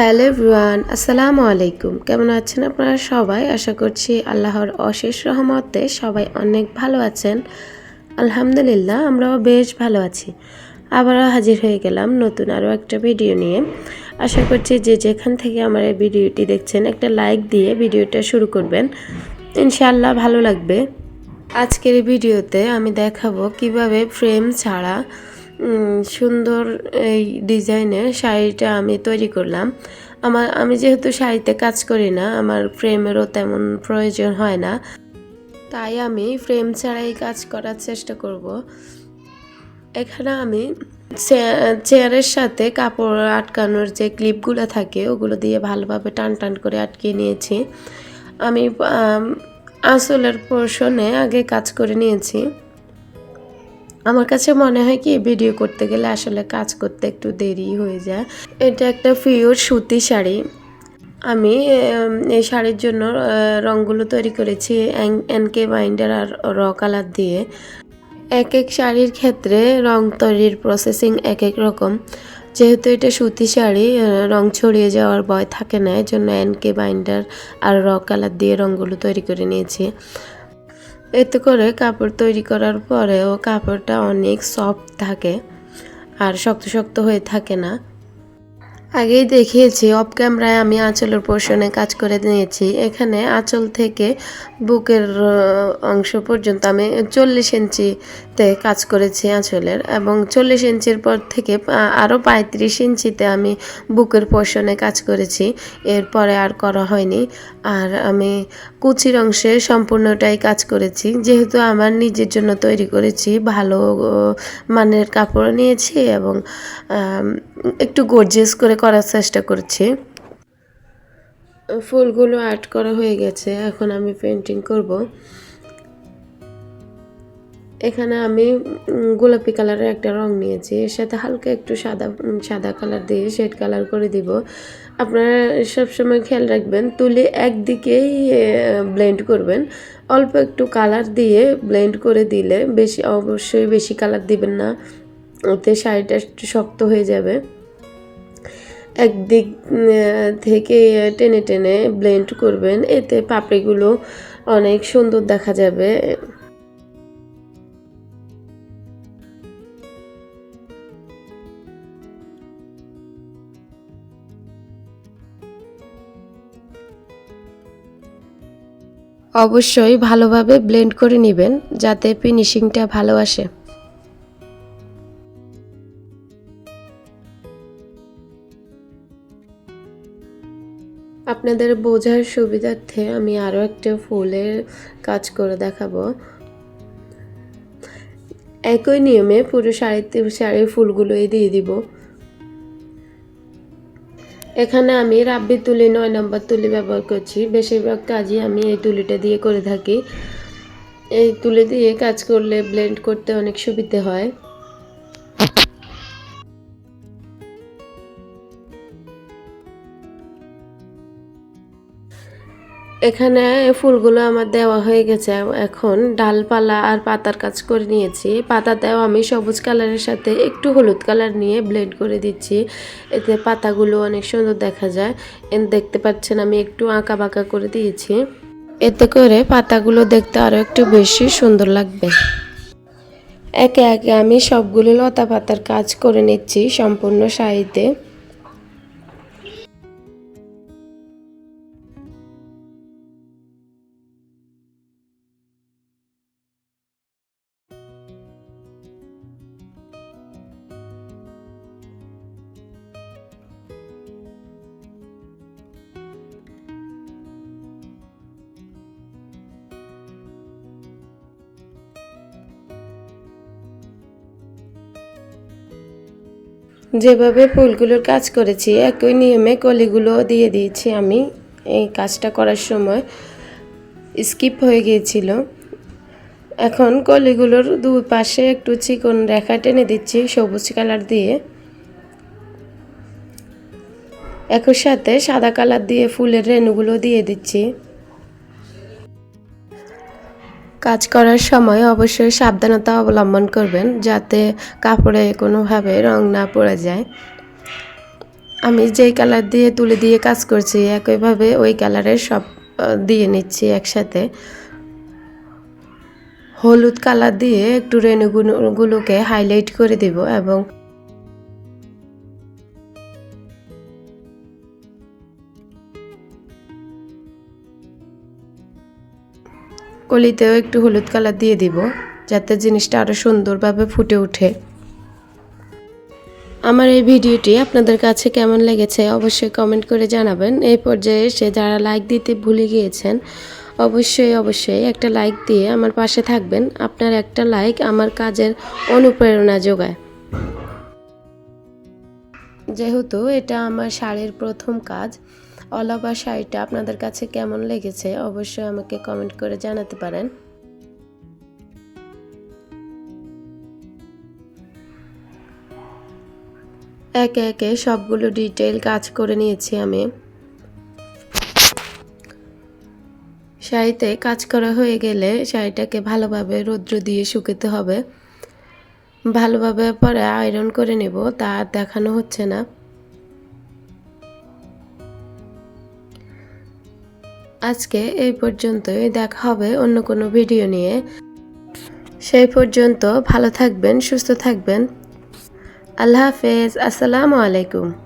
Hello everyone, আসসালামু আলাইকুম। কেমন আছেন আপনারা সবাই? আশা করছি আল্লাহর অশেষ রহমতে সবাই অনেক ভালো আছেন। আলহামদুলিল্লাহ, আমরাও বেশ ভালো আছি। আবারও হাজির হয়ে গেলাম নতুন আরও একটা ভিডিও নিয়ে। আশা করছি যে যেখান থেকে আমার এই ভিডিওটি দেখছেন, একটা লাইক দিয়ে ভিডিওটা শুরু করবেন। ইনশাআল্লাহ ভালো লাগবে। আজকের ভিডিওতে আমি দেখাবো কীভাবে ফ্রেম ছাড়া সুন্দর এই ডিজাইনের শাড়িটা আমি তৈরি করলাম। আমার, আমি যেহেতু শাড়িতে কাজ করি না, আমার ফ্রেমেরও তেমন প্রয়োজন হয় না। তাই আমি ফ্রেম ছাড়াই কাজ করার চেষ্টা করব। এখানে আমি চেয়ারের সাথে কাপড় আটকানোর যে ক্লিপগুলো থাকে, ওগুলো দিয়ে ভালোভাবে টান টান করে আটকিয়ে নিয়েছি। আমি আসলের পোর্শনে আগে কাজ করে নিয়েছি। আমার কাছে মনে হয় কি ভিডিও করতে গেলে আসলে কাজ করতে একটু দেরি হয়ে যায়। এটা একটা পিওর সুতি শাড়ি। আমি এই শাড়ির জন্য রঙগুলো তৈরি করেছি এনকে বাইন্ডার আর র কালার দিয়ে। এক এক শাড়ির ক্ষেত্রে রং তৈরির প্রসেসিং এক এক রকম। যেহেতু এটা সুতি শাড়ি রং ছড়িয়ে যাওয়ার ভয় থাকে না এর জন্য এনকে বাইন্ডার আর র কালার দিয়ে রঙগুলো তৈরি করে নিয়েছি। এতে করে কাপড় তৈরি করার পরেও কাপড়টা অনেক সফট থাকে আর শক্ত শক্ত হয়ে থাকে না। আগেই দেখিয়েছি অফ ক্যামেরায় আমি আঁচলের পোর্শনে কাজ করে নিয়েছি। এখানে আঁচল থেকে বুকের অংশ পর্যন্ত আমি চল্লিশ ইঞ্চিতে কাজ করেছি আঁচলের এবং চল্লিশ ইঞ্চির পর থেকে আরও পঁয়ত্রিশ ইঞ্চিতে আমি বুকের পোর্শনে কাজ করেছি। এরপরে আর করা হয়নি। আর আমি কুচির অংশে সম্পূর্ণটাই কাজ করেছি। যেহেতু আমার নিজের জন্য তৈরি করেছি, ভালো মানের কাপড় নিয়েছি এবং একটু গর্জিয়াস করে করার চেষ্টা করছি। ফুলগুলো আর্ট করা হয়ে গেছে, এখন আমি পেন্টিং করব। এখানে আমি গোলাপি কালারের একটা রং নিয়েছি। এর সাথে হালকা একটু সাদা সাদা কালার দিয়ে শেড কালার করে দিব। আপনারা সবসময় খেয়াল রাখবেন, তুলি একদিকেই ব্লেন্ড করবেন। অল্প একটু কালার দিয়ে ব্লেন্ড করে দিলে বেশি, অবশ্যই বেশি কালার দিবেন না। ওতে শাড়িটা একটু শক্ত হয়ে যাবে। একদিক থেকে টেনে টেনে ব্লেন্ড করবেন। এতে পাপড়িগুলো অনেক সুন্দর দেখা যাবে। অবশ্যই ভালোভাবে ব্লেন্ড করে নেবেন যাতে ফিনিশিংটা ভালো আসে। আপনাদের বোঝার সুবিধার্থে আমি আরও একটা ফুলের কাজ করে দেখাবো। একই নিয়মে পুরো শাড়িতে শাড়ির ফুলগুলোই দিয়ে দিব। এখানে আমি রাব্বি তুলি নয় নম্বর তুলি ব্যবহার করছি। বেশিরভাগ কাজই আমি এই তুলিটা দিয়ে করে থাকি। এই তুলি দিয়ে কাজ করলে ব্লেন্ড করতে অনেক সুবিধে হয়। এখানে ফুলগুলো আমার দেওয়া হয়ে গেছে। এখন ডালপালা আর পাতার কাজ করে নিয়েছি। পাতাতেও আমি সবুজ কালারের সাথে একটু হলুদ কালার নিয়ে ব্লেন্ড করে দিচ্ছি। এতে পাতাগুলো অনেক সুন্দর দেখা যায়। দেখতে পাচ্ছেন আমি একটু আঁকা বাঁকা করে দিয়েছি। এতে করে পাতাগুলো দেখতে আরও একটু বেশি সুন্দর লাগবে। একে একে আমি সবগুলো লতা পাতার কাজ করে নিচ্ছি সম্পূর্ণ শাড়িতে যেভাবে ফুলগুলোর কাজ করেছি, একই নিয়মে কলিগুলো দিয়ে দিয়েছি আমি। এই কাজটা করার সময় স্কিপ হয়ে গিয়েছিল। এখন কলিগুলোর দুই পাশে একটু চিকন রেখা টেনে দিচ্ছি সবুজ কালার দিয়ে। একই সাথে সাদা কালার দিয়ে ফুলের রেণুগুলো দিয়ে দিচ্ছি। কাজ করার সময় অবশ্যই সাবধানতা অবলম্বন করবেন যাতে কাপড়ে কোনোভাবে রং না পড়ে যায়। আমি যেই কালার দিয়ে তুলে দিয়ে কাজ করছি, একইভাবে ওই কালারের সব দিয়ে নিচ্ছি একসাথে। হলুদ কালার দিয়ে একটু রেণুগুলোকে হাইলাইট করে দিব এবং কলিতেও একটু হলুদ কালার দিয়ে দিব, যাতে জিনিসটা আরও সুন্দরভাবে ফুটে ওঠে। আমার এই ভিডিওটি আপনাদের কাছে কেমন লেগেছে অবশ্যই কমেন্ট করে জানাবেন। এই পর্যায়ে এসে যারা লাইক দিতে ভুলে গিয়েছেন, অবশ্যই অবশ্যই একটা লাইক দিয়ে আমার পাশে থাকবেন। আপনার একটা লাইক আমার কাজের অনুপ্রেরণা যোগায়। যেহেতু এটা আমার শাড়ির প্রথম কাজ অলাবা শাড়িটা আপনাদের কাছে কেমন লেগেছে অবশ্যই আমাকে কমেন্ট করে জানাতে পারেন। একে একে সবগুলো ডিটেল কাজ করে নিয়েছি আমি। শাড়িতে কাজ করা হয়ে গেলে শাড়িটাকে ভালোভাবে রৌদ্র দিয়ে শুকাতে হবে। ভালোভাবে পরে আয়রন করে নেব, তা দেখানো হচ্ছে না। আজকে এই পর্যন্তই। দেখা হবে অন্য কোনো ভিডিও নিয়ে। সেই পর্যন্ত ভালো থাকবেন, সুস্থ থাকবেন। আল্লাহ হাফেজ। আসসালামু আলাইকুম।